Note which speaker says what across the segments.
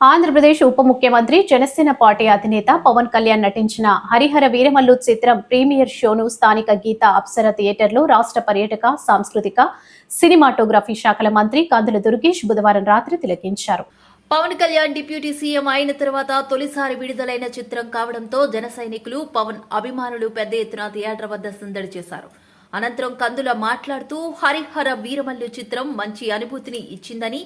Speaker 1: ఆంధ్రప్రదేశ్ ఉప ముఖ్యమంత్రి జనసేన పార్టీ అధినేత పవన్ కళ్యాణ్ నటించిన హరిహర వీరమల్లు చిత్రం ప్రీమియర్ షోను స్థానిక గీత అప్సర థియేటర్లో రాష్ట్ర పర్యాటక సాంస్కృతిక సినిమాటోగ్రఫీ శాఖల మంత్రి కందుల దుర్గేష్ బుధవారం రాత్రి తిలకించారు.
Speaker 2: పవన్ కళ్యాణ్ డిప్యూటీ సీఎం అయిన తర్వాత తొలిసారి విడుదలైన చిత్రం కావడంతో జన సైనికులు పవన్ అభిమానులు పెద్ద ఎత్తున థియేటర్ వద్ద సందడి చేశారు. అనంతరం కందుల మాట్లాడుతూ హరిహర వీరమల్లు చిత్రం మంచి అనుభూతిని ఇచ్చిందని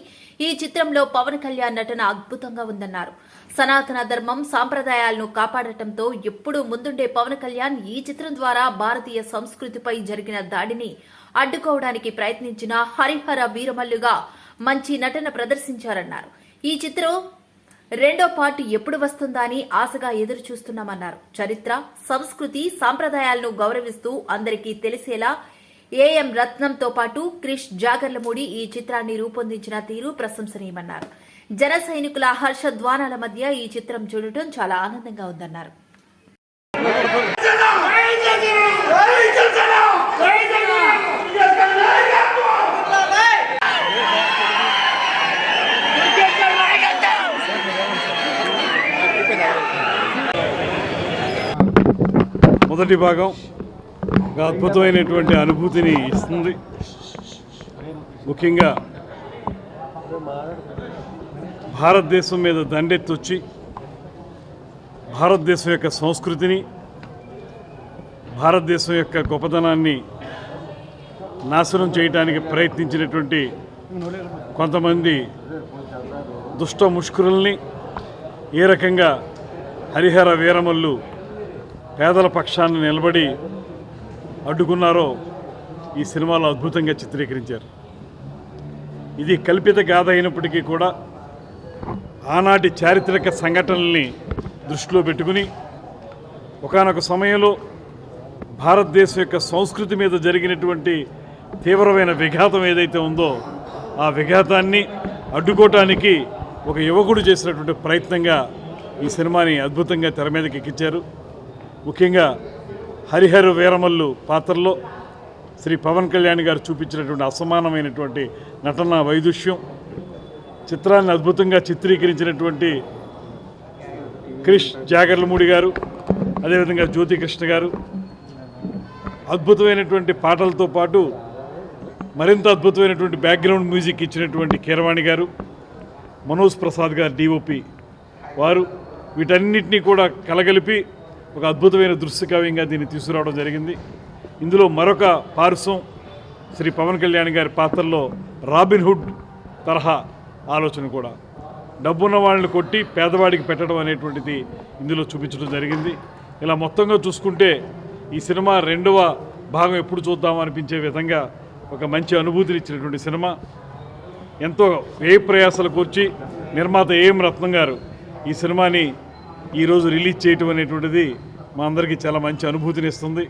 Speaker 2: ఈ చిత్రంలో పవన్ కళ్యాణ్ నటన అద్భుతంగా ఉందన్నారు. సనాతన ధర్మం సాంప్రదాయాలను కాపాడటంతో ఎప్పుడూ ముందుండే పవన్ కళ్యాణ్ ఈ చిత్రం ద్వారా భారతీయ సంస్కృతిపై జరిగిన దాడిని అడ్డుకోవడానికి ప్రయత్నించిన హరిహర వీరమల్లుగా మంచి నటన ప్రదర్శించారన్నారు. ఈ చిత్రం రెండో పార్ట్ ఎప్పుడు వస్తుందా అని ఆశగా ఎదురు చూస్తున్నామన్నారు చరిత్ర సంస్కృతి సాంప్రదాయాలను గౌరవిస్తూ అందరికీ తెలిసేలా ఏఎం రత్నంతో పాటు క్రిష్ జాగర్లమూడి ఈ చిత్రాన్ని రూపొందించిన తీరు ప్రశంసనీయమన్నారు. జన సైనికుల హర్షధ్వానాల మధ్య ఈ చిత్రం చూడటం చాలా ఆనందంగా ఉందన్నారు.
Speaker 3: మొదటి భాగం ఒక అద్భుతమైనటువంటి అనుభూతిని ఇస్తుంది. ముఖ్యంగా భారతదేశం మీద దండెత్తొచ్చి భారతదేశం యొక్క సంస్కృతిని భారతదేశం యొక్క గొప్పతనాన్ని నాశనం చేయడానికి ప్రయత్నించినటువంటి కొంతమంది దుష్ట ముష్కరుల్ని ఏ రకంగా హరిహర వీరమల్లు పేదల పక్షాన్ని నిలబడి అడ్డుకున్నారో ఈ సినిమాలో అద్భుతంగా చిత్రీకరించారు. ఇది కల్పిత గాథ అయినప్పటికీ కూడా ఆనాటి చారిత్రక సంఘటనల్ని దృష్టిలో పెట్టుకుని ఒకానొక సమయంలో భారతదేశం యొక్క సంస్కృతి మీద జరిగినటువంటి తీవ్రమైన విఘాతం ఏదైతే ఉందో ఆ విఘాతాన్ని అడ్డుకోవటానికి ఒక యువకుడు చేసినటువంటి ప్రయత్నంగా ఈ సినిమాని అద్భుతంగా తెర మీదకి ఎక్కించారు. ముఖ్యంగా హరిహర వీరమల్లు పాత్రలో శ్రీ పవన్ కళ్యాణ్ గారు చూపించినటువంటి అసమానమైనటువంటి నటన వైదుష్యం చిత్రాన్ని అద్భుతంగా చిత్రీకరించినటువంటి క్రిష్ జాగర్లమూడి గారు అదేవిధంగా జ్యోతికృష్ణ గారు. అద్భుతమైనటువంటి పాటలతో పాటు మరింత అద్భుతమైనటువంటి బ్యాక్గ్రౌండ్ మ్యూజిక్ ఇచ్చినటువంటి కీరవాణి గారు మనోజ్ ప్రసాద్ గారు డిఓపి వారు. వీటన్నిటినీ కూడా కలగలిపి ఒక అద్భుతమైన దృశ్యకావ్యంగా దీన్ని తీసుకురావడం జరిగింది. ఇందులో మరొక పార్శ్వం శ్రీ పవన్ కళ్యాణ్ గారి పాత్రలో రాబిన్హుడ్ తరహా ఆలోచన కూడా. డబ్బున్న వాళ్ళని కొట్టి పేదవాడికి పెట్టడం అనేటువంటిది ఇందులో చూపించడం జరిగింది. ఇలా మొత్తంగా చూసుకుంటే ఈ సినిమా రెండవ భాగం ఎప్పుడు చూద్దాం అనిపించే విధంగా ఒక మంచి అనుభూతిని ఇచ్చినటువంటి సినిమా. ఎంతో ఏ ప్రయాసాలు కూర్చి నిర్మాత ఏఎం రత్నం గారు ఈ సినిమాని ఈరోజు రిలీజ్ చేయటం అనేటువంటిది మా అందరికీ చాలా మంచి అనుభూతిని ఇస్తుంది.